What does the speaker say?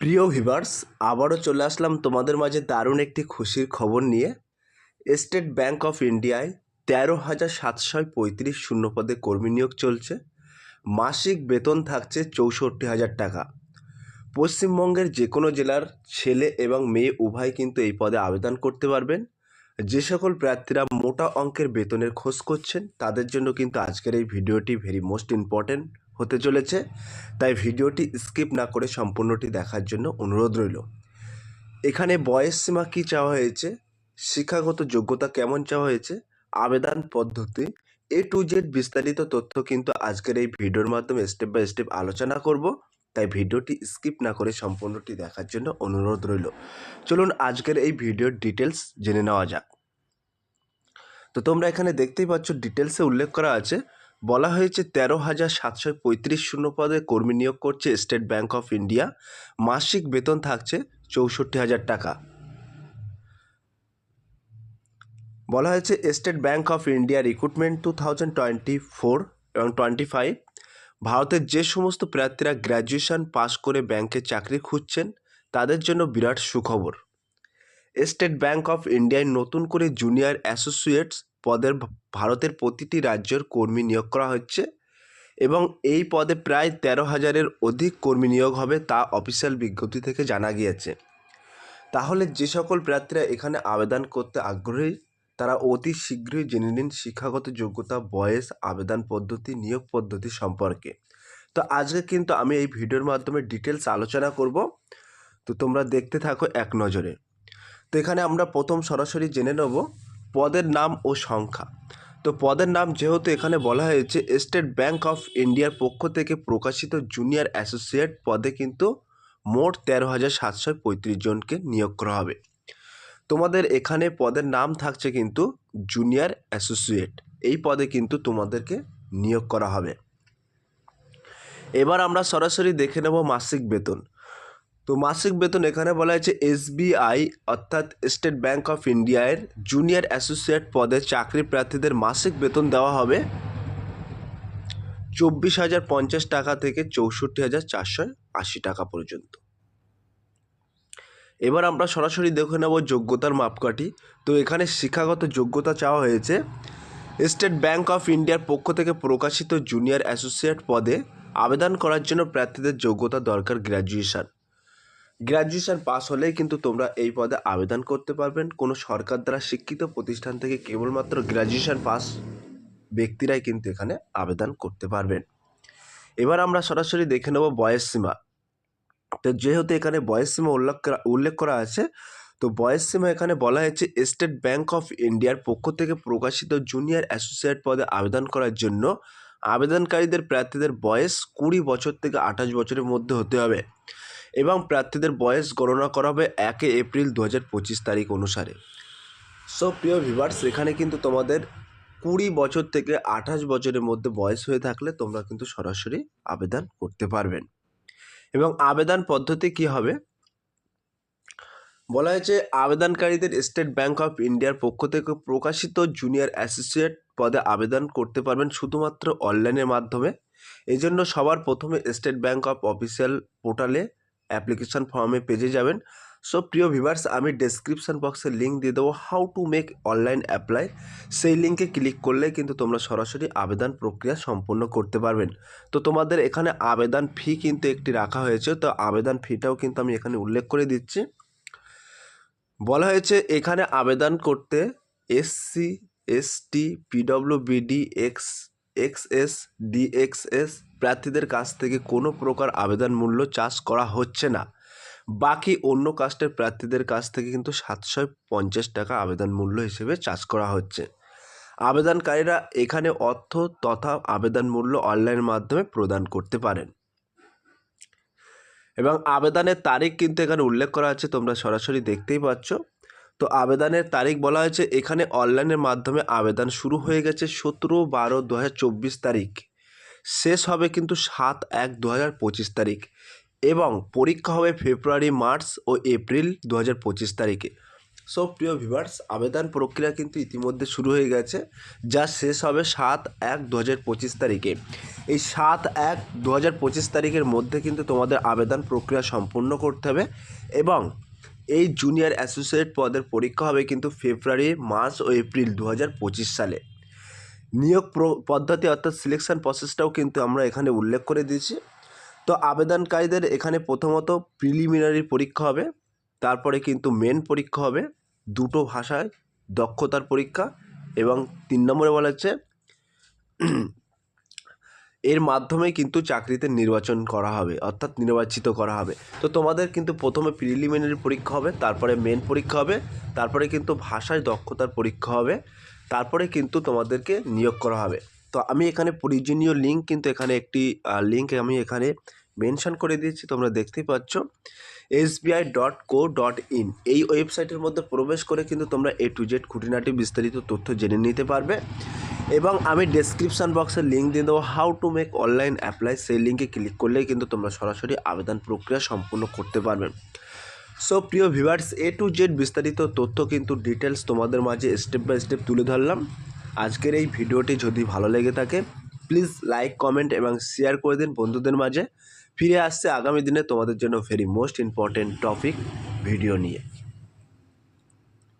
প্রিয় ভিভার্স আবারও চলে আসলাম তোমাদের মাঝে দারুণ একটি খুশির খবর নিয়ে। স্টেট ব্যাংক অফ ইন্ডিয়ায় তেরো হাজার সাতশো পঁয়ত্রিশ শূন্যপদে কর্মী নিয়োগ চলছে। মাসিক বেতন থাকছে চৌষট্টি হাজার টাকা। পশ্চিমবঙ্গের যে কোনো জেলার ছেলে এবং মেয়ে উভয় কিন্তু এই পদে আবেদন করতে পারবেন। যে সকল প্রার্থীরা মোটা অঙ্কের বেতনের খোঁজ করছেন, তাদের জন্য কিন্তু আজকের এই ভিডিওটি ভেরি মোস্ট ইম্পর্ট্যান্ট হতে চলেছে, তাই ভিডিওটি স্কিপ না করে সম্পূর্ণটি দেখার জন্য অনুরোধ রইল। এখানে বয়স সীমা কী চাওয়া হয়েছে, শিক্ষাগত যোগ্যতা কেমন চাওয়া হয়েছে, আবেদন পদ্ধতি, এ টু জেড বিস্তারিত তথ্য কিন্তু আজকের এই ভিডিওর মাধ্যমে স্টেপ বাই স্টেপ আলোচনা করব, তাই ভিডিওটি স্কিপ না করে সম্পূর্ণটি দেখার জন্য অনুরোধ রইল। চলুন আজকের এই ভিডিওর ডিটেলস জেনে নেওয়া যাক। তো তোমরা এখানে দেখতেই পাচ্ছ ডিটেলসে উল্লেখ করা আছে বলা হয়েছে তেরো হাজার সাতশো পঁয়ত্রিশ শূন্য পদে কর্মী নিয়োগ করছে স্টেট ব্যাংক অফ ইন্ডিয়া। মাসিক বেতন থাকছে চৌষট্টি হাজার টাকা। বলা হয়েছে State Bank of India recruitment two thousand twenty four এবং টোয়েন্টি ফাইভ। ভারতের যে সমস্ত প্রার্থীরা গ্র্যাজুয়েশন পাশ করে ব্যাংকে চাকরি খুঁজছেন, তাদের জন্য বিরাট সুখবর। স্টেট ব্যাংক অফ ইন্ডিয়ায় নতুন করে জুনিয়র অ্যাসোসিয়েটস পদের ভারতের প্রতিটি রাজ্যের কর্মী নিয়োগ করা হচ্ছে এবং এই পদে প্রায় তেরো হাজারের অধিক কর্মী নিয়োগ হবে তা অফিসিয়াল বিজ্ঞপ্তি থেকে জানা গিয়েছে। তাহলে যে সকল প্রার্থীরা এখানে আবেদন করতে আগ্রহী, তারা অতি শীঘ্রই জেনে নিন শিক্ষাগত যোগ্যতা, বয়স, আবেদন পদ্ধতি, নিয়োগ পদ্ধতি সম্পর্কে। তো আজকে কিন্তু আমি এই ভিডিওর মাধ্যমে ডিটেলস আলোচনা করব। তো তোমরা দেখতে থাকো এক নজরে। তো এখানে আমরা প্রথম সরাসরি জেনে নেব পদের নাম ও সংখ্যা। তো পদের নাম যেহেতু এখানে বলা হয়েছে, স্টেট ব্যাংক অফ ইন্ডিয়ার পক্ষ থেকে প্রকাশিত জুনিয়র অ্যাসোসিয়েট পদে কিন্তু মোট তেরো হাজার সাতশো পঁয়ত্রিশ জনকে নিয়োগ করা হবে। তোমাদের এখানে পদের নাম থাকছে কিন্তু জুনিয়র অ্যাসোসিয়েট। এই পদে কিন্তু তোমাদেরকে নিয়োগ করা হবে। এবার আমরা সরাসরি দেখে নেব মাসিক বেতন। তো মাসিক বেতন এখানে বলা হয়েছে এসবিআই, অর্থাৎ স্টেট ব্যাঙ্ক অফ ইন্ডিয়ার জুনিয়র অ্যাসোসিয়েট পদে চাকরি প্রার্থীদের মাসিক বেতন দেওয়া হবে চব্বিশ হাজার পঞ্চাশ টাকা থেকে চৌষট্টি হাজার চারশো আশি টাকা পর্যন্ত। এবার আমরা সরাসরি দেখে নেব যোগ্যতার মাপকাঠি। তো এখানে শিক্ষাগত যোগ্যতা চাওয়া হয়েছে স্টেট ব্যাঙ্ক অফ ইন্ডিয়ার পক্ষ থেকে প্রকাশিত জুনিয়র অ্যাসোসিয়েট পদে আবেদন করার জন্য প্রার্থীদের যোগ্যতা দরকার গ্র্যাজুয়েশন। গ্র্যাজুয়েশন পাস হলেই কিন্তু তোমরা এই পদে আবেদন করতে পারবেন। কোনো সরকার দ্বারা শিক্ষিত প্রতিষ্ঠান থেকে কেবলমাত্র গ্র্যাজুয়েশন পাস ব্যক্তিরাই কিন্তু এখানে আবেদন করতে পারবেন। এবার আমরা সরাসরি দেখে নেব বয়স সীমা। তো যেহেতু এখানে বয়স সীমা উল্লেখ করা উল্লেখ করা আছে, তো বয়স সীমা এখানে বলা হয়েছে স্টেট ব্যাংক অফ ইন্ডিয়ার পক্ষ থেকে প্রকাশিত জুনিয়র অ্যাসোসিয়েট পদে আবেদন করার জন্য আবেদনকারীদের প্রার্থীদের বয়স কুড়ি বছর থেকে আঠাশ বছরের মধ্যে হতে হবে। এবং প্রার্থীদের বয়স গণনা করা হবে একে এপ্রিল দু পঁচিশ তারিখ অনুসারে। সো প্রিয় ভিভার্স এখানে কিন্তু তোমাদের কুড়ি বছর থেকে আঠাশ বছরের মধ্যে বয়স হয়ে থাকলে তোমরা কিন্তু সরাসরি আবেদন করতে পারবেন। এবং আবেদন পদ্ধতি কি হবে? বলা হয়েছে, আবেদনকারীদের স্টেট ব্যাংক অফ ইন্ডিয়ার পক্ষ থেকে প্রকাশিত জুনিয়র অ্যাসোসিয়েট পদে আবেদন করতে পারবেন শুধুমাত্র অনলাইনের মাধ্যমে। এই জন্য সবার প্রথমে স্টেট ব্যাংক অফ অফিসিয়াল পোর্টালে অ্যাপ্লিকেশন ফর্মে পেজে যাবেন। সো প্রিয় ভিভার্স আমি ডেসক্রিপশন বক্সে লিঙ্ক দিয়ে দেবো how to make online apply সেই লিঙ্কে ক্লিক করলে কিন্তু তোমরা সরাসরি আবেদন প্রক্রিয়া সম্পূর্ণ করতে পারবেন। তো তোমাদের এখানে আবেদন ফি কিন্তু একটি রাখা হয়েছে, তো আবেদন ফিটাও কিন্তু আমি এখানে উল্লেখ করে দিচ্ছি। বলা হয়েছে, এখানে আবেদন করতে SC ST PWBD X X S DXS প্রার্থীদের কাছ থেকে কোনো প্রকার আবেদন মূল্য চার্জ করা হচ্ছে না। বাকি অন্য কাস্টের প্রার্থীদের কাছ থেকে কিন্তু সাতশো পঞ্চাশ টাকা আবেদন মূল্য হিসেবে চার্জ করা হচ্ছে। আবেদনকারীরা এখানে অর্থ তথা আবেদন মূল্য অনলাইন মাধ্যমে প্রদান করতে পারেন। এবং আবেদনের তারিখ কিন্তু এখানে উল্লেখ করা আছে, তোমরা সরাসরি দেখতেই পাচ্ছ। তো আবেদনের তারিখ বলা হয়েছে, এখানে অনলাইনের মাধ্যমে আবেদন শুরু হয়ে গেছে সতেরো বারো দু তারিখ। শেষ হবে কিন্তু সাত এক দু তারিখ এবং পরীক্ষা হবে ফেব্রুয়ারি, মার্চ ও এপ্রিল দু পঁচিশ তারিখে। সো, প্রিয় ভিভার্স আবেদন প্রক্রিয়া কিন্তু ইতিমধ্যে শুরু হয়ে গেছে, যা শেষ হবে সাত এক দু তারিখে। এই সাত এক দু তারিখের মধ্যে কিন্তু তোমাদের আবেদন প্রক্রিয়া সম্পূর্ণ করতে হবে এবং এই জুনিয়র অ্যাসোসিয়েট পদের পরীক্ষা হবে কিন্তু ফেব্রুয়ারি মার্চ ও এপ্রিল দু হাজার পঁচিশ সালে। নিয়োগ পদ্ধতি অর্থাৎ সিলেকশন প্রসেসটাও কিন্তু আমরা এখানে উল্লেখ করে দিয়েছি। তো আবেদনকারীদের এখানে প্রথমত প্রিলিমিনারি পরীক্ষা হবে, তারপরে কিন্তু মেন পরীক্ষা হবে, দুটো ভাষায় দক্ষতার পরীক্ষা এবং তিন নম্বরে বলা হচ্ছে এর মাধ্যমে কিন্তু চাকরিতে নির্বাচন করা হবে, অর্থাৎ নির্বাচিত করা হবে। তো তোমাদের কিন্তু প্রথমে প্রিলিমিনারি পরীক্ষা হবে, তারপরে মেন পরীক্ষা হবে, তারপরে কিন্তু ভাষায় দক্ষতার পরীক্ষা হবে, তারপরে কিন্তু তোমাদেরকে নিয়োগ করা হবে। তো আমি এখানে প্রয়োজনীয় লিঙ্ক কিন্তু এখানে একটি লিঙ্ক আমি এখানে মেনশন করে দিয়েছি, তোমরা দেখতেই পাচ্ছ। SBI dot co dot in এই ওয়েবসাইটের মধ্যে প্রবেশ করে কিন্তু তোমরা এ টু জেড খুঁটিনাটি বিস্তারিত তথ্য জেনে নিতে পারবে। এবং আমি ডেসক্রিপশান বক্সে লিঙ্ক দিয়ে দেবো how to make online apply সেই লিঙ্কে ক্লিক করলেই কিন্তু তোমরা সরাসরি আবেদন প্রক্রিয়া সম্পূর্ণ করতে পারবে। সো প্রিয় ভিভার্স এ টু জেড বিস্তারিত তথ্য কিন্তু ডিটেলস তোমাদের মাঝে স্টেপ বাই স্টেপ তুলে ধরলাম। আজকের এই ভিডিওটি যদি ভালো লেগে থাকে প্লিজ লাইক কমেন্ট এবং শেয়ার করে দিন বন্ধুদের মাঝে। ফিরে আসছে আগামী দিনে তোমাদের জন্য very most important topic video নিয়ে।